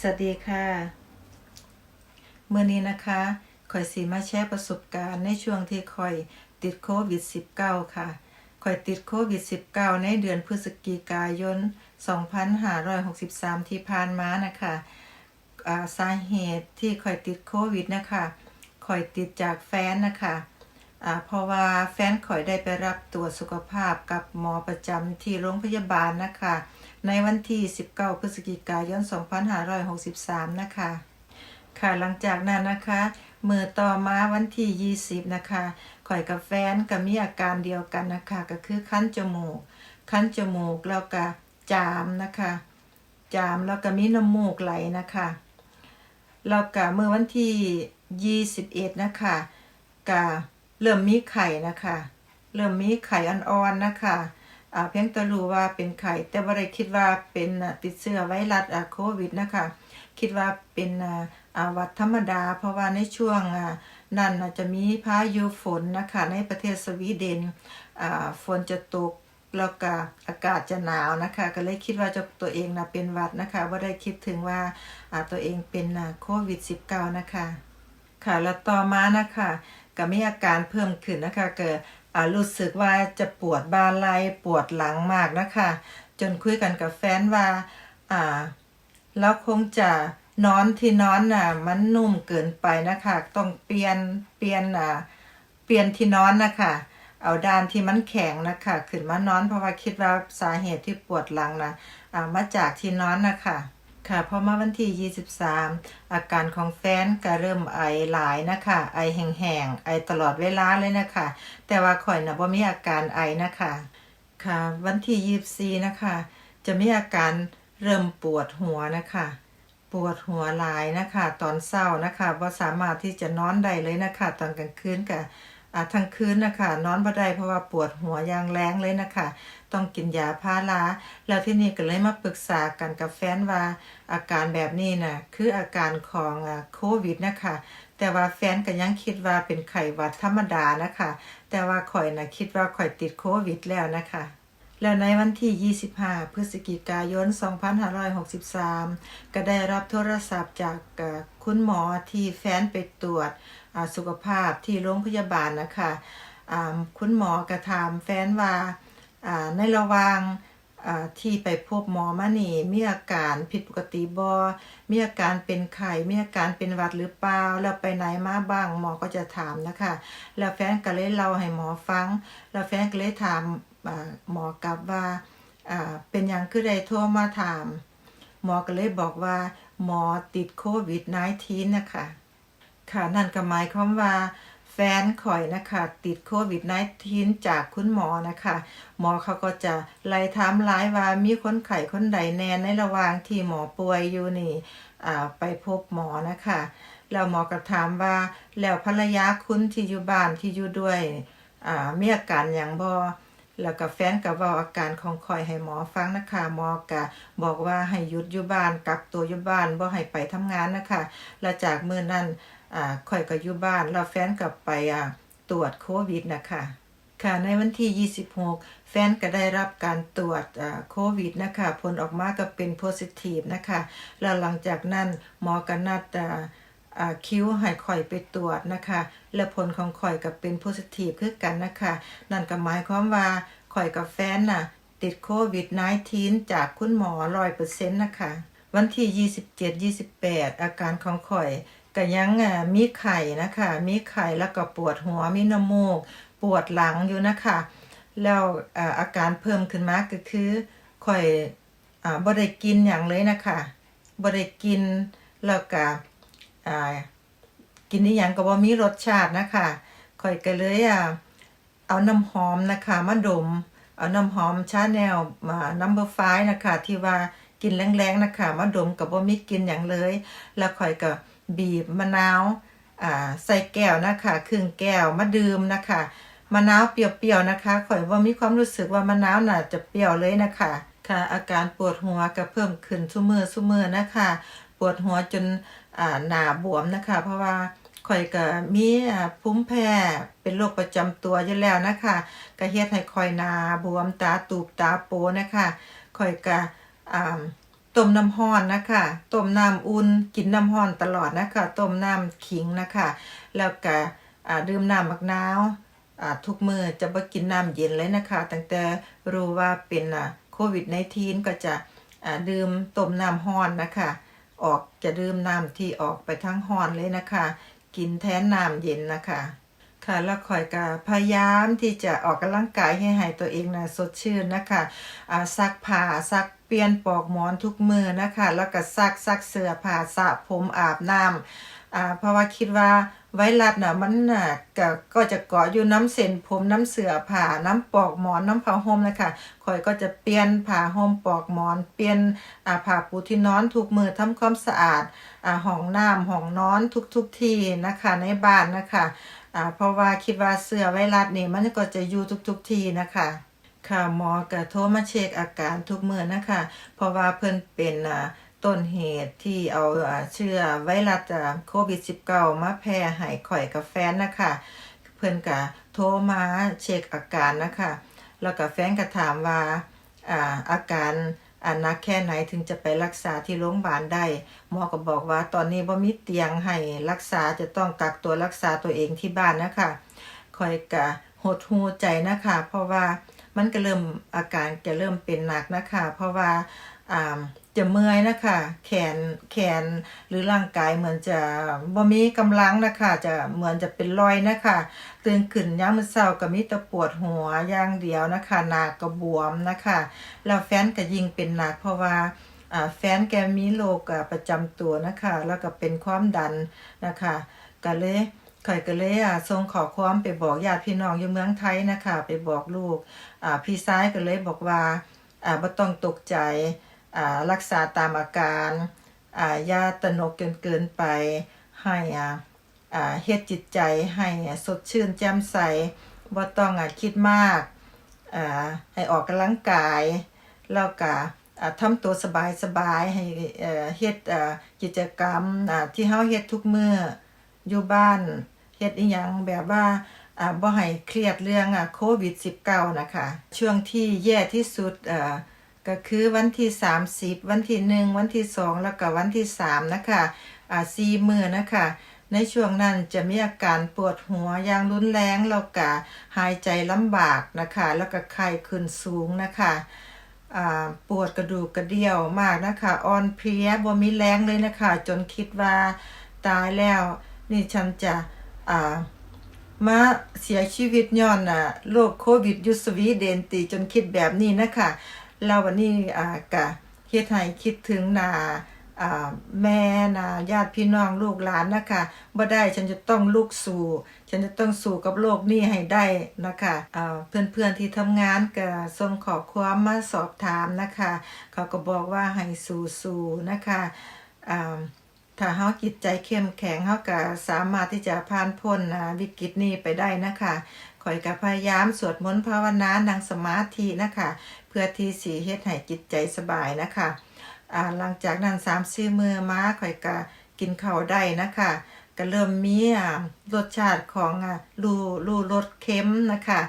สวัสดีค่ะเมื่อนี้นะคะคอยสีมาแชร์ประสบการณ์ในช่วงที่คอยติดโควิด -19 ค่ะคอยติดโควิด -19 ในเดือนพฤศจิกายน 2563 ที่ผ่านมานะคะาสาเหตุที่คอยติดโควิดนะคะคอยติดจากแฟนนะคะเพราะว่าแฟนคอยได้ไปรับตรวจสุขภาพกับหมอประจำที่โรงพยาบาลนะคะ ในวันที่ 19 พฤศจิกายน 2563 นะคะ ค่ะหลังจากนั้นนะคะมือต่อมาวันที่ 20 นะคะข่อยกับแฟนก็มีอาการเดียวกันนะคะ ก็คือคั้นจมูก คั้นจมูกแล้วก็จามนะคะ จามแล้วก็มีน้ำมูกไหลนะคะแล้วก็เมื่อวันที่ 21 นะคะก็เริ่มมีไข่นะคะ เริ่มมีไข่อ่อนๆนะคะ เพียงแต่รู้ว่าเป็นไข่แต่บ่ได้คิดว่าเป็นติดเชื้อไวรัสโควิดนะคะคิดว่าเป็นหวัดธรรมดา เพราะว่าในช่วงนั้นจะมีพายุฝนนะคะในประเทศสวีเดนฝนจะตกแล้วก็อากาศจะหนาวนะคะ ก็เลยคิดว่าจะตัวเองนะเป็นหวัดนะคะว่าได้คิดถึงว่าตัวเองเป็นโควิด -19 นะคะค่ะแล้วต่อมานะคะก็มีอาการเพิ่มขึ้นนะคะเกิด รู้สึกว่าจะปวดบ่าไหล่ปวดหลังมากนะคะ จนคุยกันกับแฟนว่าอ่าเราคงจะนอนที่นอนน่ะ มันนุ่มเกินไปนะคะ ต้องเปลี่ยนเปลี่ยนอ่าเปลี่ยนที่นอนนะคะเอาด้านที่มันแข็งนะคะขึ้นมานอนเพราะว่าคิดว่าสาเหตุที่ปวดหลังนะอ่ามาจากที่นอนนะคะ ค่ะพอมาวันที่ 23 อาการของแฟนก็เริ่มไอหลายนะคะ ไอแห้งๆ ไอตลอดเวลาเลยนะคะ แต่ว่าข่อยนะบ่มีอาการไอนะคะ ค่ะ วันที่ 24 นะคะ จะมีอาการเริ่มปวดหัวนะคะ ปวดหัวหลายนะคะ ตอนเช้านะคะบ่สามารถที่จะนอนได้เลยนะคะ ตอนกลางคืนก็อ่า ทั้งคืนนะคะนอนบ่ได้เพราะว่าปวดหัวอย่างแรงเลยนะคะ ต้องกินยาพาราแล้วที่นี่ก็เลยมาปรึกษากันกับแฟนว่าอาการแบบนี้น่ะคืออาการของโควิดนะคะแต่ว่าแฟนก็ยังคิดว่าเป็นไข้หวัดธรรมดานะคะ แต่ว่าข่อยน่ะคิดว่าข่อยติดโควิดแล้วนะคะแล้วในวันที่ 25 พฤศจิกายน 2563 ก็ได้รับโทรศัพท์จากคุณหมอที่แฟนไปตรวจ สุขภาพที่โรงพยาบาลนะคะอ่าคุณหมอก็ถามแฟนว่าในระหว่างที่ไปพบหมอมานี่มีอาการผิดปกติบ่มีอาการเป็นไข้มีอาการเป็นหวัดหรือเปล่าแล้วไปไหนมาบ้างหมอก็จะถามนะคะ แล้วแฟนก็เลยเล่าให้หมอฟัง แล้วแฟนก็เลยถามหมอกลับว่าเป็นหยังคือได้โทรมาถาม หมอก็เลยบอกว่า หมอติดโควิด -19 นะคะ ค่ะนั่นก็หมายความว่าแฟนข่อยนะคะติดโควิด -19 จากคุณหมอนะคะ หมอเขาก็จะไล่ถามหลายว่ามีคนไข้คนใดแน่ในระหว่างที่หมอป่วยอยู่นี่อ่าไปพบหมอนะคะแล้วหมอก็ถามว่าแล้วภรรยาคุณที่อยู่บ้านที่อยู่ด้วยอ่ามีอาการอย่างบ่แล้วก็แฟนก็เว้าอาการของข่อยให้หมอฟังนะคะหมอก็บอกว่าให้หยุดอยู่บ้านกักตัวอยู่บ้านบ่ให้ไปทำงานนะคะ แล้วจากเมื้อนั้น อ่าข่อยก็อยู่บ้านแล้วแฟนก็ไปอ่าตรวจโควิดนะคะค่ะในวันที่ 26 แฟนก็ได้รับการตรวจอ่าโควิดนะคะผลออกมาก็เป็นโพซิทีฟนะคะแล้วหลังจากนั้นหมอก็นัดอ่าคิวให้ข่อยไปตรวจนะคะ และผลของข่อยก็เป็นโพซิทีฟคือกันนะคะ นั่นก็หมายความว่าข่อยกับแฟนน่ะติดโควิด -19 จากคุณหมอ100%นะคะ วันที่ 27 28 อาการของข่อย ก็ยังอ่มีไข่นะคะ มีไข่แล้วก็ปวดหัวมีน้ำมูก ปวดหลังอยู่นะคะ แล้วอาอาการเพิ่มขึ้นมาก็คือข่อยอ่าบ่ได้กินอย่างเลยนะคะบ่ได้กินแล้วก็อ่ากินอีหยังก็บ่มีรสชาตินะคะข่อยก็เลยอ่าเอาน้ำหอมนะคะมาดม เอาน้ำหอมชาแนลมา number 5นะคะ ที่ว่ากินแรงๆนะคะมาดมกับบ่มีกินอย่างเลย แล้วข่อยก็ บีบมะนาวใส่แก้วนะคะครึ่งแก้วมาดื่มนะคะมะนาวเปรี้ยวๆนะคะข่อยว่ามีความรู้สึกว่ามะนาวน่ะจะเปรี้ยวเลยนะคะค่ะอาการปวดหัวก็เพิ่มขึ้นซุมือซุมือนะคะปวดหัวจนหนาบวมนะคะ เพราะว่าข่อยก็มีภูมิแพ้เป็นโรคประจำตัวอยู่แล้วนะคะก็เฮ็ดให้ข่อยหนาบวมตาตูบตาโปนะคะข่อยก็อ่า ต้มน้ำร้อนนะคะต้มน้ำอุ่นกินน้ำร้อนตลอดนะคะต้มน้ำขิงนะคะ แล้วก็ดื่มน้ำมักนาวทุกมือจะบ่กินน้ำเย็นเลยนะคะ ตั้งแต่รู้ว่าเป็นโควิด 19 ก็จะดื่มต้มน้ำร้อนนะคะ ออกจะดื่มน้ำที่ออกไปทั้งร้อนเลยนะคะ กินแทนน้ำเย็นนะคะค่ะแล้วข่อยก็พยายามที่จะออกกำลังกายให้ให้ตัวเองนะสดชื่นนะคะซักผ้าซัก เปลี่ยนปลอกหมอนทุกมือนะคะ แล้วก็ซักซักเสื้อผ้าสระผมอาบน้ำอ่าเพราะว่าคิดว่าไวรัสน่ะมันน่ะก็ก็จะเกาะอยู่น้ำเส้นผมน้ำเสื้อผ้าน้ำปลอกหมอนน้ำผ้าห่มนะคะข่อยก็จะเปลี่ยนผ้าห่มปลอกหมอนเปลี่ยนอ่าผ้าปูที่นอนทุกมือทำความสะอาดอ่าห้องน้ำห้องนอนทุกๆที่นะคะในบ้านนะคะอ่าเพราะว่าคิดว่าเสื้อไวรัสนี่มันก็จะอยู่ทุกๆทีนะคะ ค่ะหมอก็โทรมาเช็คอาการทุกเมื้อนะคะ เพราะว่าเพิ่นเป็นอ่าต้นเหตุที่เอาเชื้อไวรัสโควิด -19 มาแพร่ให้ข่อยกับแฟนนะคะ เพิ่นก็โทรมาเช็คอาการนะคะ แล้วก็แฟนก็ถามว่าอาอาการอาหนักแค่ไหนถึงจะไปรักษาที่โรงพยาบาลได้ หมอก็บอกว่าตอนนี้บ่มีเตียงให้รักษาจะต้องกักตัวรักษาตัวเองที่บ้านนะคะคอยกะหดหูใจนะคะ เพราะว่า มันก็เริ่มอาการจะเริ่มเป็นหนักนะคะ เพราะว่าจะเมื่อยนะคะ แขนแขนหรือร่างกายเหมือนจะบ่มีกำลังนะคะ จะเหมือนจะเป็นรอยนะคะตื่นขึ้นย่ามมื้อเช้าก็มีแต่ปวดหัวอย่างเดียวนะคะหน้าก็บวมนะคะแล้วแฟนก็ยิ่งเป็นหนักเพราะว่าแฟนแกมีโรคประจำตัวนะคะ แล้วก็เป็นความดันนะคะก็เลย ข่อยก็เลยอ่าส่งขอความไปบอกญาติพี่น้องอยู่เมืองไทยนะคะ ไปบอกลูกอ่าพี่ชายก็เลยบอกว่าอ่าบ่ต้องตกใจอ่ารักษาตามอาการอ่าอย่าตระหนกจนเกินไปให้อ่าอ่าเฮ็ดจิตใจให้สดชื่นแจ่มใสบ่ต้องอะคิดมากอ่าให้ออกกำลังกาย แล้วก็อ่าทำตัวสบายๆให้เอ่อเฮ็ดอ่ากิจกรรมอ่าที่เฮาเฮ็ดทุกมื้ออยู่บ้าน เฮ็ดอีหยังแบบว่าอ่าบ่ให้เครียดเรื่องอะโควิด -19 นะคะ ช่วงที่แย่ที่สุดเอ่อก็คือวันที่ 30 วันที่ 1 วันที่ 2 แล้วก็วันที่ 3 นะคะอ่า4มื้อนะคะในช่วงนั้นจะมีอาการปวดหัวอย่างรุนแรงแล้วก็หายใจลำบากนะคะ แล้วก็ไข้ขึ้นสูงนะคะปวดกระดูกกระเดี่ยวมากนะคะอ่อนเพลียบ่มีแรงเลยนะคะ จนคิดว่าตายแล้ว นี่ฉันจะ อ่ามาเสียชีวิตย้อนอะโรคโควิดยุสวีเดนติจนคิดแบบนี้นะคะแล้ววันนี้อ่ากะเฮ็ดให้คิดถึงนาอ่าแม่นาญาติพี่น้องลูกหลานนะคะบ่ได้ฉันจะต้องลุกสู่ ฉันจะต้องสู่กับโลกนี้ให้ได้นะคะอ่าเพื่อนๆที่ทำงานก็ส่งขอความมาสอบถามนะคะ เขาก็บอกว่าให้สู้ๆนะคะอ่า ถ้าเฮาจิตใจเข้มแข็งเฮาก็สามารถที่จะผ่านพ้นอ่าวิกฤตนี้ไปได้นะคะข่อยก็พยายามสวดมนต์ภาวนานั่งสมาธินะคะ เพื่อที่สิเฮ็ดให้จิตใจสบายนะคะอ่าหลังจากนั้น3-4มื้อมาข่อยก็กินข้าวได้นะคะก็เริ่มมีรสชาติของอะรูรูรสเค็มนะคะ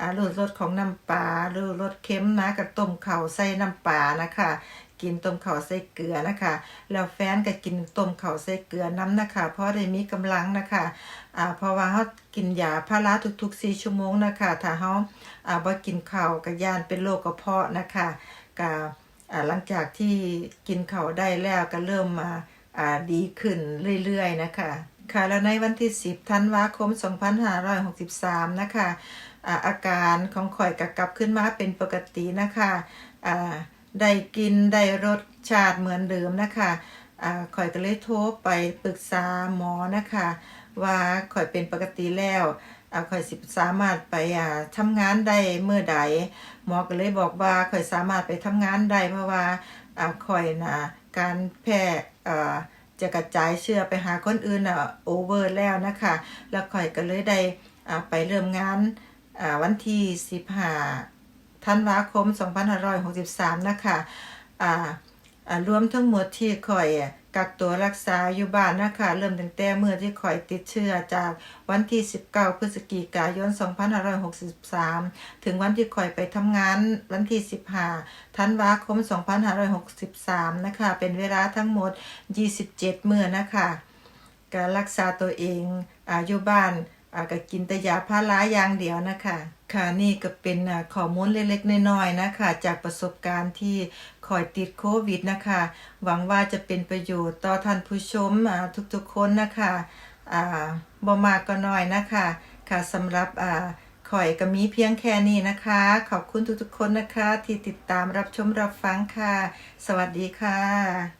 อารู้รสของน้ำปลารู้รสเค็มนะก็ต้มข้าใส่น้ำปลานะคะ กินต้มข้าใส่เกลือนะคะ แล้วแฟนก็กินต้มข้าใส่เกลือน้ำนะคะ เพราะได้มีกำลังนะคะอ่าเพราะว่าเฮากินยาพาราทุกๆ4ชั่วโมงนะคะ ถ้าเฮาอ่าบ่กินข้าวก็ย่านเป็นโรคกระเพาะนะคะก็อ่าหลังจากที่กินข้าได้แล้วก็เริ่มมาอ่าดีขึ้นเรื่อยๆนะคะ ค่ะแล้วในวันที่ 10ธันวาคม 2563 นะคะอาอาการของข่อยกกลับขึ้นมาเป็นปกตินะคะได้กินได้รสชาติเหมือนเดิมนะคะข่อยก็เลยโทรไปปรึกษาหมอนะคะ ว่าข่อยเป็นปกติแล้วข่อยสิสามารถไปอ่าทำงานได้เมื่อใด หมอก็เลยบอกว่าข่อยสามารถไปทำงานได้เพราะว่าข่อยนะการแพร่ จะกระจายเชื้อไปหาคนอื่นอะโอเวอร์แล้วนะคะ แล้วข่อยก็เลยได้อ่าไปเริ่มงานอ่าวันที่15ธันวาคม 2563 นะคะอ่าอ่ารวมทั้งหมดที่ข่อย กักตัวรักษาอยู่บ้านนะคะเริ่มตั้งแต่เมื่อที่ข่อยติดเชื้อจากวันที่ 19 พฤศจิกายน 2563 ถึงวันที่ข่อยไปทำงานวันที่ 15 ธันวาคม 2563 นะคะ เป็นเวลาทั้งหมด 27มื้อนะคะการรักษาตัวเองอยู่บ้านก็กินแต่ยาพาราอย่างเดียวนะคะ ค่ะนี่ก็เป็นข้อมูลเล็กๆน้อยๆนะคะ จากประสบการณ์ที่ คอยติดโควิดนะคะ หวังว่าจะเป็นประโยชน์ต่อท่านผู้ชมทุกๆคนนะคะบ่มากก็น้อยนะคะ ค่ะสำหรับอ่าข่อยก็มีเพียงแค่นี้นะคะ ขอบคุณทุกๆคนนะคะ ที่ติดตามรับชมรับฟังค่ะ สวัสดีค่ะ